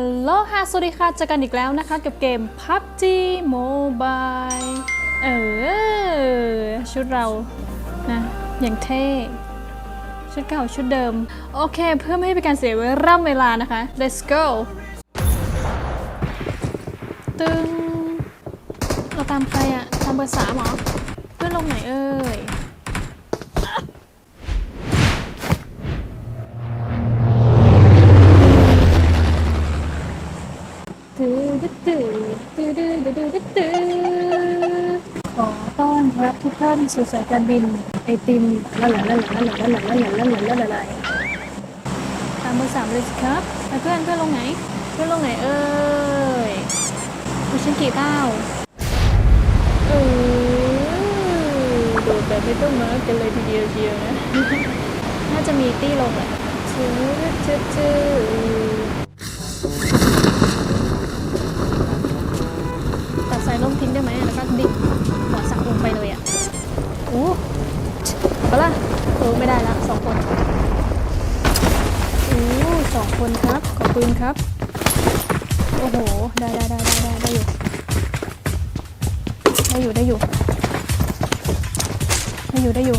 ฮัลโหลฮะสวัสดีค่ะเจอกันอีกแล้วนะคะ กับเกม PUBG Mobile เออ ชุดเรานะอย่างเท่ชุดเก่าชุดเดิม โอเค เพื่อไม่ให้เป็นการเสียเวลาเวลานะคะ let's go ตึงเราตามใครอะตามเบอร์สามหรอ เพื่อนลงไหนเอ่ย อนรับทุกท่านสู่สายการบินไอติมละละละละละละละละละละละละละตามเบอร์สามเลยสิครับเพื่อนเพื่อนลงไหน เพื่อนลงไหนเอ่ยดูฉันกี่เต้าเออโดดแบบไม่ต้องมากันเลยทีเดียวเชียวนะ น่าจะมีตี้ลงแหละชื่อชื่อชื่อตัดสายล่มทิ้งได้ไหมแล้วก็ดิ่งหัวสักลงไปเลย โอ้เอาปล่ะเออไม่ได้ละสองคนโอ้สองคนครับขอบคุณครับ โอ้โห ได้ได้ได้ได้ได้ได้อยู่ ได้อยู่ได้อยู่ได้อยู่ได้อยู่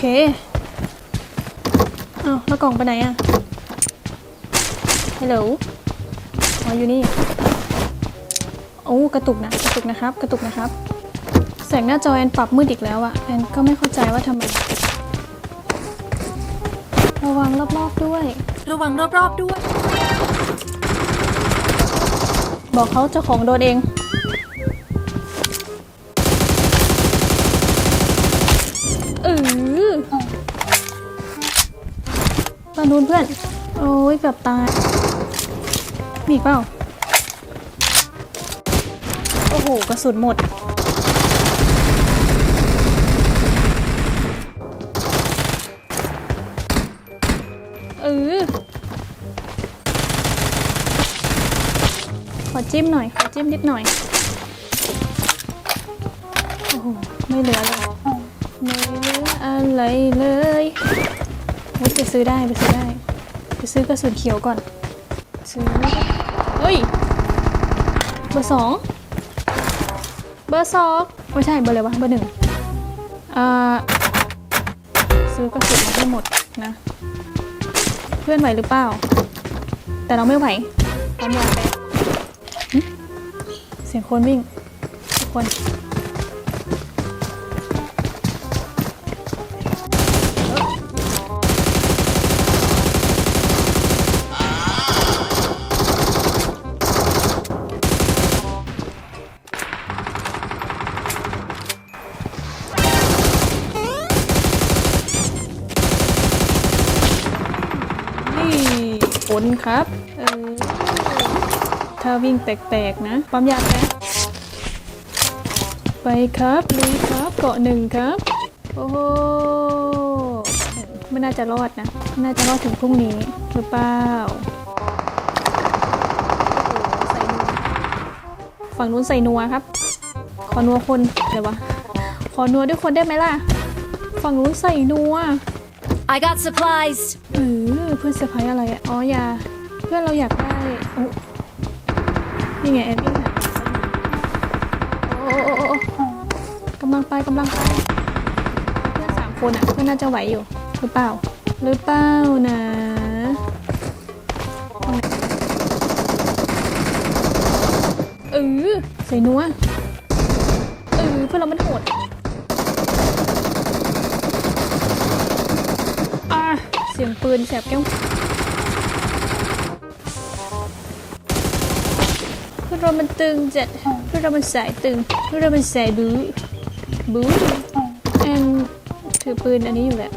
โอเคอ้าวแล้วกล่องไปไหนอะฮัลโหลอ๋ออยู่นี่ โอ้กระตุกนะกระตุกนะครับ กระตุกนะครับ แสงหน้าจอแอนปรับมืดอีกแล้วอะแอนก็ไม่เข้าใจว่าทำไม ระวังรอบๆด้วย ระวังรอบๆด้วย บอกเขาเจ้าของโดนเองเออ อนนู้นเพื่อน โอ้ยเกือบตายมีอีเปล่า โอ้โห กระสุนหมด เออ ขอจิ้มหน่อย ขอจิ้มนิดหน่อย โอ้โห ไม่เหลือเลย ไม่เหลืออะไรเลย ไปซื้อได้ไปซื้อได้ ไปซื้อกระสุนเขียวก่อน ซื้อ เฮ้ย เบอร์สอง เบอร์สองไม่ใช่เบอร์อะไรวะ เบอร์หนึ่งอ่า ซื้อกระสุนมาให้หมดนะ เพื่อนไหวหรือเปล่า แต่เราไม่ไหวทำยาไปเสียงคนวิ่งทุกคนนี่ นครับ เออ ถ้าวิ่งแปลกๆนะปั๊มยาแป๊บไปครับลุยครับเกาะหนึ่งครับ โอ้โหไม่น่าจะรอดนะไม่น่าจะรอดถึงพรุ่งนี้หรือเปล่าโอ้โหใส่นัวฝั่งนู้นใส่นัวครับ ขอนัวคนเดี๋ยววะ ขอนัวด้วยคนได้ไหมล่ะ ฝั่งนู้นใส่นัว I got supplies เออ เพื่อนเซอร์ไพรส์อะไรอะอ๋อยาเพื่อนเราอยากได้โอ้นี่ไงแอนนี่ค่ะโอ้โอ้โอ้กำลังไปกำลังไปเพื่อนสามคนอะเพื่อนน่าจะไหวอยู่หรือเปล่าหรือเปล่านะเออใส่นัวเออเพื่อนเรามันโหด อะเสียงปืนแสบแก้วเพื่อนเรามันตึงจัดเพื่อนเรามันสายตึงเพื่อนเรามันสายบู๊บู๊แอนถือปืนอันนี้อยู่แหละ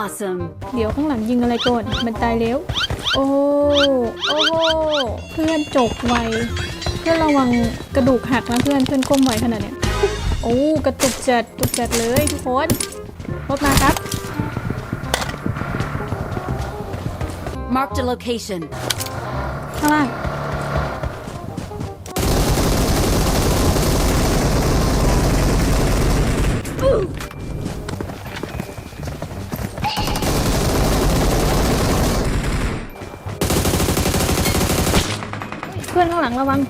Awesome. เดี๋ยวข้างหลังยิงอะไรก่อนมันตายแล้ว โอ้ โอ้โห เพื่อนจกไว เพื่อนระวังกระดูกหักนะเพื่อน เพื่อนก้มไวขนาดเนี้ย โอ้กระตุกจัดตุกจัดเลยทุกคนรถมาครับ Marked a location. ข้างล่างเพื่อนข้างหลังระวัง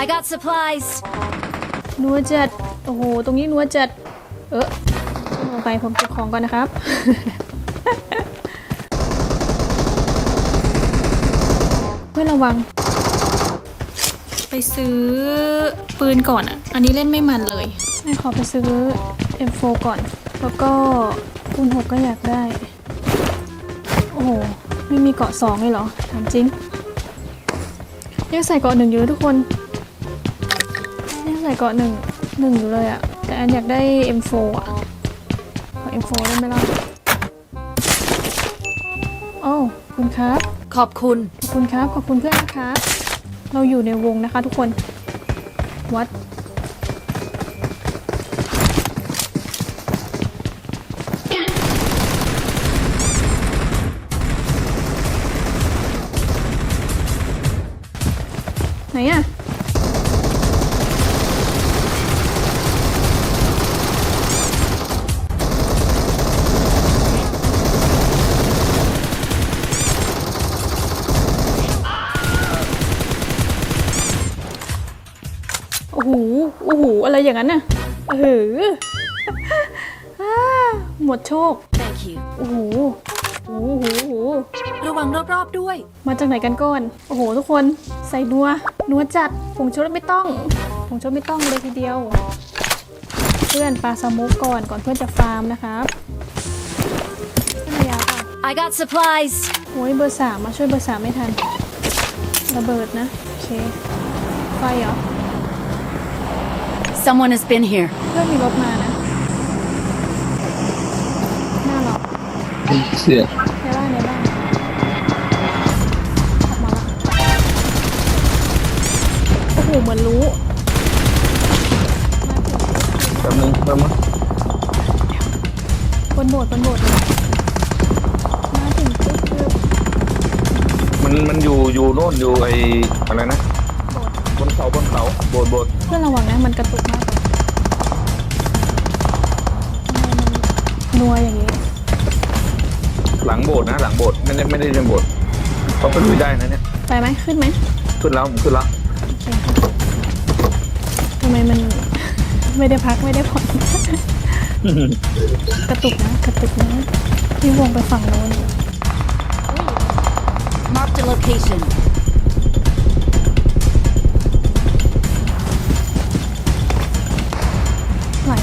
I got supplies. นัวจัด โอ้โห ตรงนี้นัวจัด เออลงไปผมเก็บของก่อนนะครับ เพื่อนระวัง ไปซื้อปืนก่อนอะ อันนี้เล่นไม่มันเลยไม่ขอไปซื้อ M4 ก่อน แล้วก็คูณหกก็อยากได้ โอ้โห ไม่มีเกาะสองเลยเหรอ ถามจริง ยังใส่เกาะหนึ่งอยู่เลยทุกคนยังใส่เกาะหนึ่งหนึ่งอยู่เลยอะแต่อันอยากได้ M4 อะขอ M4 ได้ไหมล่ะโอ้ขอบคุณครับ ขอบคุณ ขอบคุณครับ ขอบคุณเพื่อนนะครับ เราอยู่ในวงนะคะทุกคน วัด ไหนอะ อ้โหอะไรอย่างนั้นน่ะเอออ่าหมดโชค Thank you. โอ้โหโอ้โหโอ้โหระวังรอบๆด้วย มาจากไหนกันก่อน โอ้โห ทุกคนใส่นัว นัวจัดผงชูรสไม่ต้องผงชูรสไม่ต้องเลยทีเดียว เพื่อนปลาสมุกก่อนก่อนเพื่อนจะฟาร์มนะครับเพื่อนระยะเปล่า I got supplies. โอ้ยเบอร์สามมาช่วยเบอร์สามไม่ทัน ระเบิดนะ โอเค ไฟเหรอ Someone has been here. เพื่อนมีรถมานะหน้าเราเสียในบ้านในบ้านออกมาละโอ้โหเหมือนรู้แป๊บนึงแป๊บนึงบนโบสถ์บนโบสถ์เลยมาถึงปุ๊บคือมันมันอยู่อยู่โน่นอยู่ไออะไรนะ โบสถ์บนเขาบนเขาโบดโบดเพื่อนระวังนะ มันกระตุกมากเลยทำไมมันนัวอย่างนี้ หลังโบดนะหลังโบดไม่ได้ไม่ได้ในโบดเขาไปลุยได้นะเนี่ยไปไหมขึ้นไหมขึ้นแล้วผมขึ้นแล้วโอเคค่ะทำไมมัน ไม่ได้พักไม่ได้ผ่อน กระตุกนะกระตุกนะพี่วงไปฝั่งโน้น Marked a location.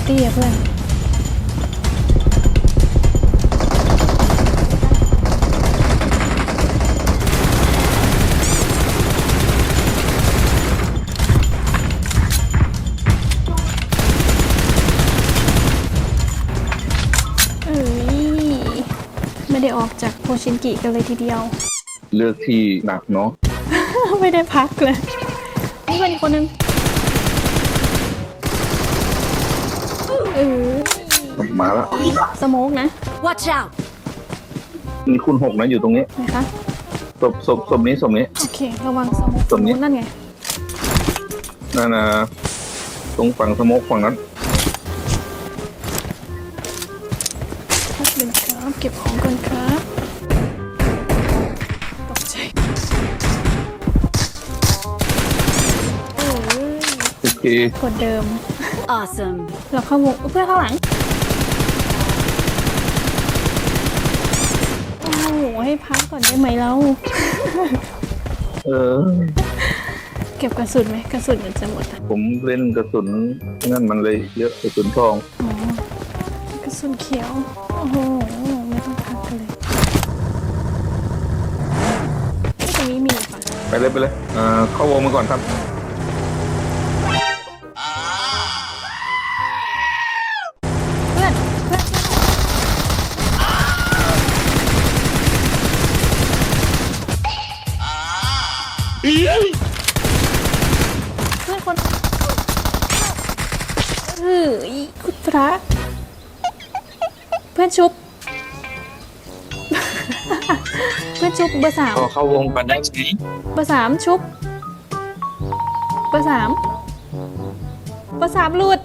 ตี้อะเพื่อนเอ้ยไม่ได้ออกจากโพชินกิกันเลยทีเดียว เลือกที่หนักเนาะ ไม่ได้พักเลย นี่เป็นอีกคนนึง เออมาแล้ว สโมกนะ Watch out. มีคุณหกนะอยู่ตรงนี้ไหนคะ ศพศพศพนี้ศพนี้ โอเค ระวังสโมกตรงนี้ นั่นไง นั่นนะตรงฝั่งสโมกฝั่งนั้นแป๊บหนึงครับ เก็บของก่อนครับ ตกใจ เออโอเค กดเดิม Awesome. เราเข้าวงเพื่อนข้างหลัง โอ้โห ให้พักก่อนได้ไหมเรา เออ เก็บกระสุนไหมกระสุนมันจะหมดอะผมเล่นกระสุนนั่นมันเลยเยอะกระสุนทอง อ๋อกระสุนเขียว โอ้โห ไม่ต้องพักกันเลยที่ตรงนี้มีค่ะ ไปเลยไปเลยอ่าเข้าวงมาก่อนครับ คุณพระเพื่อนชุบ เพื่อนชุบเบอร์สามพอเข้าวงกันได้ไหมเบอร์สามชุบ เบอร์สามเบอร์สามหลุด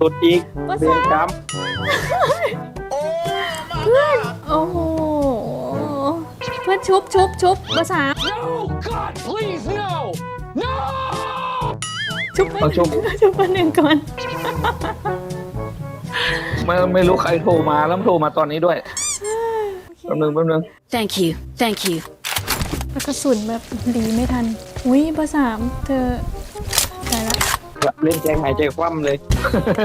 สุดอีกเบอร์เรียสานมจเพื่อน โอ้โห เพื่อนชุบชุบชุบเบอร์สาม No! God, please, no! No! ชุบำต้องชุบชุบคนหนึ่งก่อน ไม่ไม่รู้ใครโทรมาแล้วโทรมาตอนนี้ด้วยแป๊บนึงแป๊บนึง Thank you. Thank you. แล้วกระสุนแบบดีไม่ทัน อุ้ยเบอร์สามเธอตายละเล่นแจ้งหายใจคว่ำเลย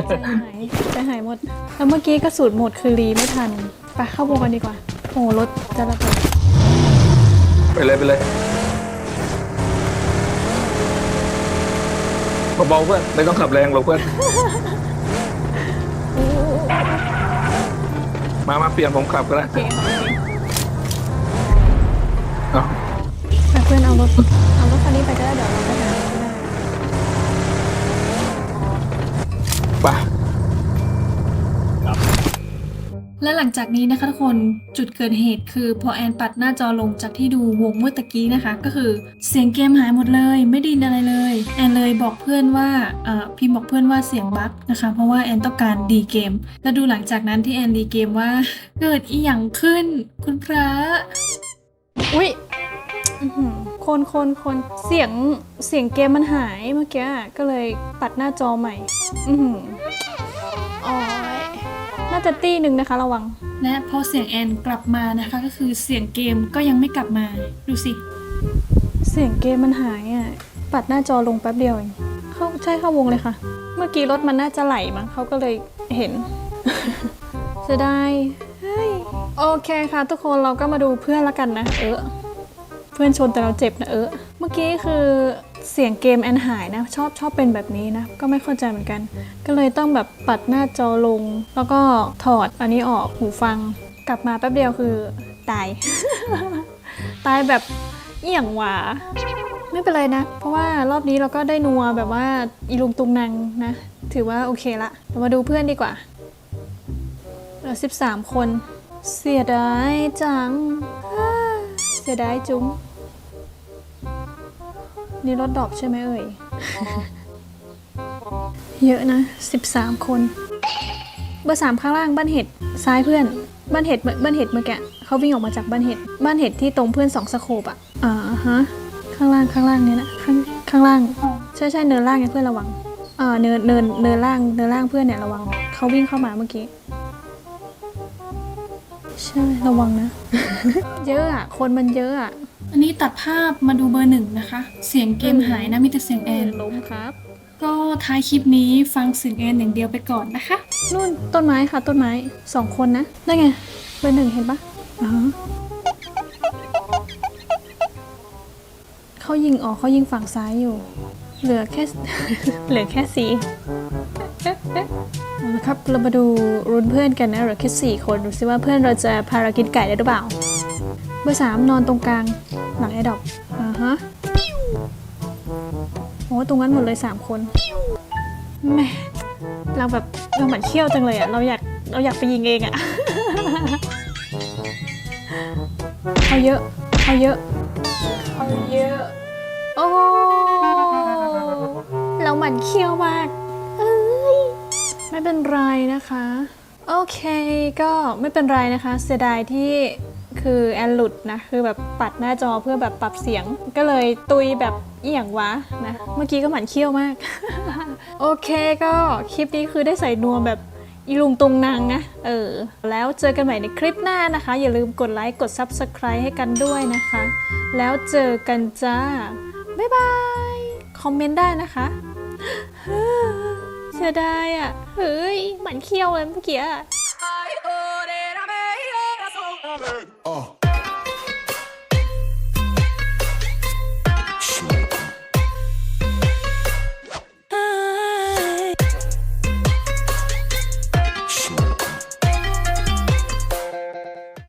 ใจหายใจหายหมด แล้วเมื่อกี้กระสุนหมดคือรีไม่ทัน ไปเข้าวงกันดีกว่า โอ้รถจะระเบิดไปเลยไปเลยเบาๆเพื่อนไม่ต้องขับแรงหรอกเพื่อน มามาเปลี่ยนผมขับก็ได้โอเคค่ะเอาแต่เพื่อนเอารถเอารถคันนี้ไปก็ได้เดี๋ยวเราไปหา และหลังจากนี้นะคะทุกคนจุดเกิดเหตุคือพอแอนปัดหน้าจอลงจากที่ดูวงเมื่อตะกี้นะคะ ก็คือเสียงเกมหายหมดเลย ไม่ไดยินอะไรเลย แอนเลยบอกเพื่อนว่าพิมพ์บอกเพื่อนว่าเสียงบั๊กนะคะ เพราะว่าแอนต้องการดีเกม แล้วดูหลังจากนั้นที่แอนดีเกมว่าเกิดอีหยังขึ้น คุณพระอุ๊ยคนคนคนเสียงเสียงเกมมันหายเมื่อกี้ก็เลยปัดหน้าจอใหม่ อืออ๋อ น่าจะตี้หนึ่งนะคะระวัง และพอเสียงแอนกลับมานะคะ ก็คือเสียงเกมก็ยังไม่กลับมา ดูสิ เสียงเกมมันหายอะ ปัดหน้าจอลงแป๊บเดียวเองเข้าใช่เข้าวงเลยค่ะ เมื่อกี้รถมันน่าจะไหลมั้งเขาก็เลยเห็นจะได้เฮ้ยโอเคค่ะ ทุกคนเราก็มาดูเพื่อนละกันนะ เออ เพื่อนชนแต่เราเจ็บนะเออ เมื่อกี้คือ เสียงเกมแอนหายนะ ชอบชอบเป็นแบบนี้นะ ก็ไม่เข้าใจเหมือนกัน ก็เลยต้องแบบปัดหน้าจอลง แล้วก็ถอดอันนี้ออกหูฟัง กลับมาแป๊บเดียวคือตาย ตายแบบเอี่ยงหวาไม่เป็นไรนะ เพราะว่ารอบนี้เราก็ได้นัวแบบว่าอีลุงตุงนางนะ ถือว่าโอเคละเรามาดูเพื่อนดีกว่าเหลือสิบสามคน เสียดายจัง เสียดายจุ้ง นี่รถดรอปใช่ไหมเอ่ย เยอะนะ 13 คน เบอร์สามข้างล่างบ้านเห็ดซ้ายเพื่อน บ้านเห็ดบ้านเห็ดเมื่อกี้เขาวิ่งออกมาจากบ้านเห็ด บ้านเห็ดที่ตรงเพื่อนสองสโคปอะอ่าฮะ ข้างล่างข้างล่างเนี่ยนะข้างข้างล่าง ใช่ใช่เนินล่างไงเพื่อนระวังอ่าเนินเนินเนินล่างเนินล่างเพื่อนเนี่ยระวังเขาวิ่งเข้ามาเมื่อกี้ใช่ระวังนะ เยอะอะ คนมันเยอะอะ อันนี้ตัดภาพมาดูเบอร์หนึ่งนะคะ เสียงเกมหายนะมีแต่เสียงแอนล้มครับ ก็ท้ายคลิปนี้ฟังเสียงแอนอย่างเดียวไปก่อนนะคะ นู่นต้นไม้ค่ะ ต้นไม้สองคนนะนั่นไงเบอร์หนึ่งเห็นปะอ๋อเขายิงอ๋อเขายิงฝั่งซ้ายอยู่ เหลือแค่เหลือแค่สีเอาละครับเรามาดูรุนเพื่อนกันนะเหลือแค่สี่คนดูซิว่าเพื่อนเราจะพาเรากินไก่ได้หรือเปล่าเบอร์สามนอนตรงกลาง หลังไอ้ดอกอ่าฮะโอ้ตรงนั้นหมดเลยสามคนแหม่เราแบบเราเหมือนเขี้ยวจังเลยอะเราอยากเราอยากไปยิงเองอะเอาเยอะเอาเยอะเอาเยอะโอ้เราหมันเขี้ยวมากเอ้ยไม่เป็นไรนะคะ โอเคก็ไม่เป็นไรนะคะ เสียดายที่ คือแอนหลุดนะ คือแบบปัดหน้าจอเพื่อแบบปรับเสียง ก็เลยตุยแบบเอียงวะนะ เมื่อกี้ก็หมันเขี้ยวมาก โอเคก็คลิปนี้คือได้ใส่นวแบบอีลุงตุงนางนะ เออ แล้วเจอกันใหม่ในคลิปหน้านะคะ อย่าลืมกดไลค์ กด Subscribe ให้กันด้วยนะคะ แล้วเจอกันจ้า บ๊ายบาย คอมเมนต์ได้นะคะเสียดายอะ เฮ้ย หมันเขี้ยวเลยเมื่อกี้